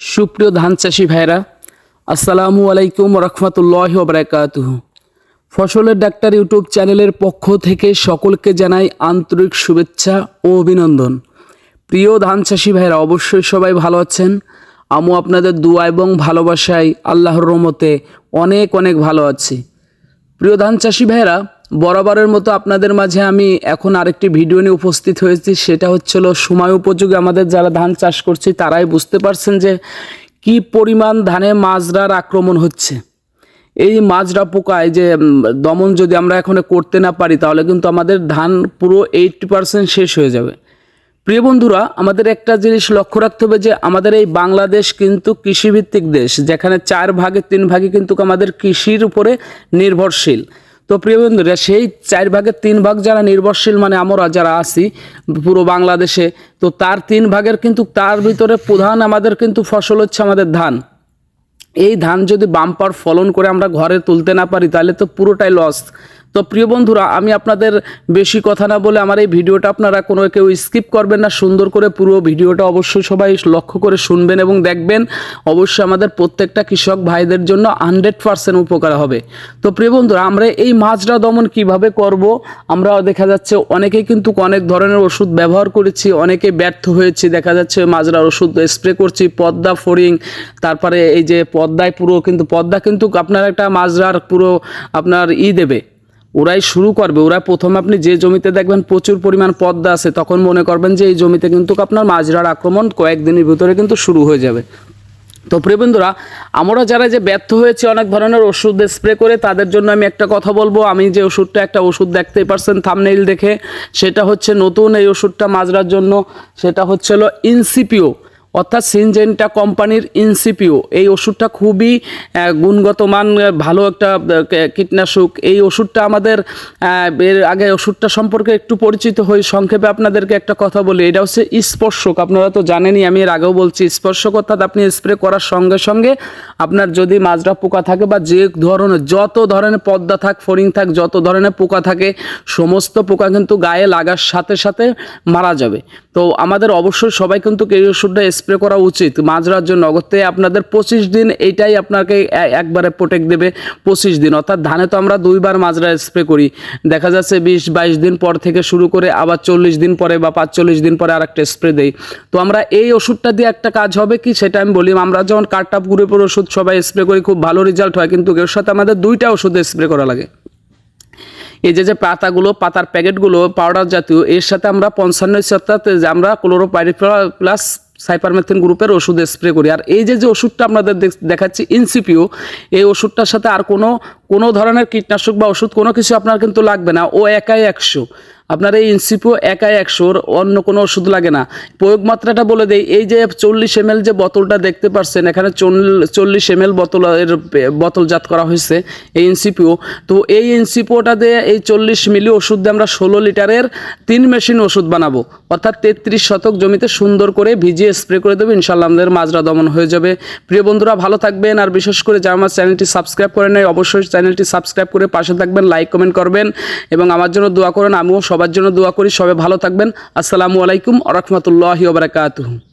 সুপ্রিয় ধান চাষি ভাইরা আসসালামু আলাইকুম রহমতুল্লাহ বারাকাতুহ। ফসলের ডাক্তার ইউটিউব চ্যানেলের পক্ষ থেকে সকলকে জানাই আন্তরিক শুভেচ্ছা ও অভিনন্দন। প্রিয় ধান চাষি ভাইরা অবশ্যই সবাই ভালো আছেন। আমু আপনাদের দোয়া এবং ভালোবাসায় আল্লাহর রহমতে অনেক অনেক ভালো আছি। প্রিয় ধান চাষি ভাইরা বরাবরের মতো আপনাদের মাঝে আমি এখন আরেকটি ভিডিও নিয়ে উপস্থিত হয়েছি। সেটা হচ্ছিল সময় উপযোগী। আমাদের যারা ধান চাষ করছি, তারাই বুঝতে পারছেন যে কি পরিমাণ ধানে মাজরার আক্রমণ হচ্ছে। এই মাজরা পোকায় যে দমন যদি আমরা এখন করতে না পারি, তাহলে কিন্তু আমাদের ধান পুরো এইটটি পার্সেন্ট শেষ হয়ে যাবে। প্রিয় বন্ধুরা, আমাদের একটা জিনিস লক্ষ্য রাখতে হবে যে, আমাদের এই বাংলাদেশ কিন্তু কৃষিভিত্তিক দেশ, যেখানে চার ভাগে তিন ভাগে কিন্তু আমাদের কৃষির উপরে নির্ভরশীল। তো প্রিয় বন্ধুরা, সেই চার ভাগের তিন ভাগ যারা নির্ভরশীল মানে আমরা যারা আছি পুরো বাংলাদেশে, তো তার তিন ভাগের কিন্তু তার ভিতরে প্রধান আমাদের কিন্তু ফসল হচ্ছে আমাদের ধান। এই ধান যদি বাম্পার ফলন করে আমরা ঘরে তুলতে না পারি, তাহলে তো পুরোটাই লস তো প্রিয় বন্ধুরা, আমি আপনাদের বেশি কথা না বলে আমার এই ভিডিওটা আপনারা কোনো কেউ স্কিপ করবেন না, সুন্দর করে পুরো ভিডিওটা অবশ্যই সবাই লক্ষ্য করে শুনবেন এবং দেখবেন অবশ্যই আমাদের প্রত্যেকটা কৃষক ভাইদের জন্য হান্ড্রেড পার্সেন্ট উপকার হবে। তো প্রিয় বন্ধুরা, আমরা এই মাজরা দমন কীভাবে করব? আমরা দেখা যাচ্ছে অনেকেই কিন্তু অনেক ধরনের ওষুধ ব্যবহার করেছি, অনেকে ব্যর্থ হয়েছি। দেখা যাচ্ছে মাজরার ওষুধ স্প্রে করছি, পদ্মা ফড়িং তারপরে এই যে পদ্মায় পুরো কিন্তু, পদ্মা কিন্তু আপনার একটা মাজরার পুরো আপনার ই দেবে। ওরাই শুরু করবে ওরা প্রথমে আপনি যে জমিতে দেখবেন প্রচুর পরিমাণ পদ্মা আছে, তখন মনে করবেন যে এই জমিতে কিন্তু আপনার মাজরার আক্রমণ কয়েকদিনের ভিতরে কিন্তু শুরু হয়ে যাবে। তো প্রিয়বন্ধুরা আমরা যারা যে ব্যর্থ হয়েছে, অনেক ধরনের ওষুধ স্প্রে করে, তাদের জন্য আমি একটা কথা বলব। আমি যে ওষুধটা, একটা ওষুধ দেখতেই পারছেন থামনেইল দেখে। সেটা হচ্ছে নতুন এই ওষুধটা মাজরার জন্য। সেটা হচ্ছিল ইনসিপিও অর্থাৎ সিনজেন্টা কোম্পানির ইনসিপিও এই ওষুধটা খুবই গুণগত মান ভালো একটা কীটনাশক। এই ওষুধটা আমাদের এর আগে ওষুধটা সম্পর্কে একটু পরিচিত হই, সংক্ষেপে আপনাদেরকে একটা কথা বলি। এটা হচ্ছে স্পর্শক, আপনারা তো জানেনই, আমি এর আগেও বলছি, স্পর্শক অর্থাৎ আপনি স্প্রে করার সঙ্গে সঙ্গে আপনার যদি মাজরা পোকা থাকে বা যে ধরনের, যত ধরনের পদ্মা থাক, ফড়িং থাক, যত ধরনের পোকা থাকে, সমস্ত পোকা কিন্তু গায়ে লাগার সাথে সাথে মারা যাবে। তো আমাদের অবশ্যই সবাই কিন্তু এই ওষুধটা স্প্রে করা উচিত। মাজরার জন্য। অগত্যে আপনাদের পঁচিশ দিন এইটাই আপনাকে একবারে প্রোটেক্ট দেবে পঁচিশ দিন। অর্থাৎ ধানে তো আমরা দুইবার মাজরা স্প্রে করি। দেখা যাচ্ছে বিশ, বাইশ দিন পর থেকে শুরু করে আবার চল্লিশ দিন পরে বা পাঁচচল্লিশ দিন পরে আর একটা স্প্রে দেই। তো আমরা এই ওষুধটা দিয়ে একটা কাজ হবে কি? সেটা আমি বলি, আমরা যেমন কার্টাপ গ্রুপের ওষুধ সবাই স্প্রে করি, খুব ভালো রেজাল্ট হয়। কিন্তু এর সাথে আমাদের দুইটা ওষুধ স্প্রে করা লাগে। এই যে যে পাতাগুলো, পাতার প্যাকেটগুলো পাউডার জাতীয়, এর সাথে আমরা পঞ্চান্ন সপ্তাহে যে আমরা ক্লোরোপাইরিফেরা প্লাস সাইপারমেথিন গ্রুপের ওষুধ স্প্রে করি। আর এই যে যে ওষুধটা আপনাদের দেখ- দেখাচ্ছি ইনসিপিও এই ওষুধটার সাথে আর কোনো কোনো ধরনের কীটনাশক বা ওষুধ কোনো কিছু আপনার কিন্তু লাগবে না। ও একাই একশো। আপনার এই ইনসিপিও একাই একশোর অন্য কোনো ওষুধ লাগে না। প্রয়োগ মাত্রাটা বলে দেই, এই যে চল্লিশ এম যে বোতলটা দেখতে পাচ্ছেন এখানে চল্লিশ এম এল বোতল এর পে- বোতলজাত করা হয়েছে এই ইনসিপিও তো এই ইনসিপিওটা দিয়ে এই চল্লিশ মিলি ওষুধ দিয়ে আমরা ষোলো লিটারের তিন মেশিন ওষুধ বানাবো। অর্থাৎ তেত্রিশ শতক জমিতে সুন্দর করে ভিজিয়ে স্প্রে করে দেবো ইনশাল্লাহ আমাদের মাজরা দমন হয়ে যাবে। প্রিয় বন্ধুরা, ভালো থাকবেন, আর বিশেষ করে যারা আমার চ্যানেলটি সাবস্ক্রাইব করে নেয় অবশ্যই চ্যানেলটি সাবস্ক্রাইব করে পাশে থাকবেন, লাইক কমেন্ট করবেন, এবং আমার জন্য দোয়া করেন, আমিও সবার জন্য দোয়া করি সবাই ভালো থাকবেন। আসসালামু আলাইকুম আরহামতুল্লাহি রহমতুল্লাহি ওবরাকাতুহু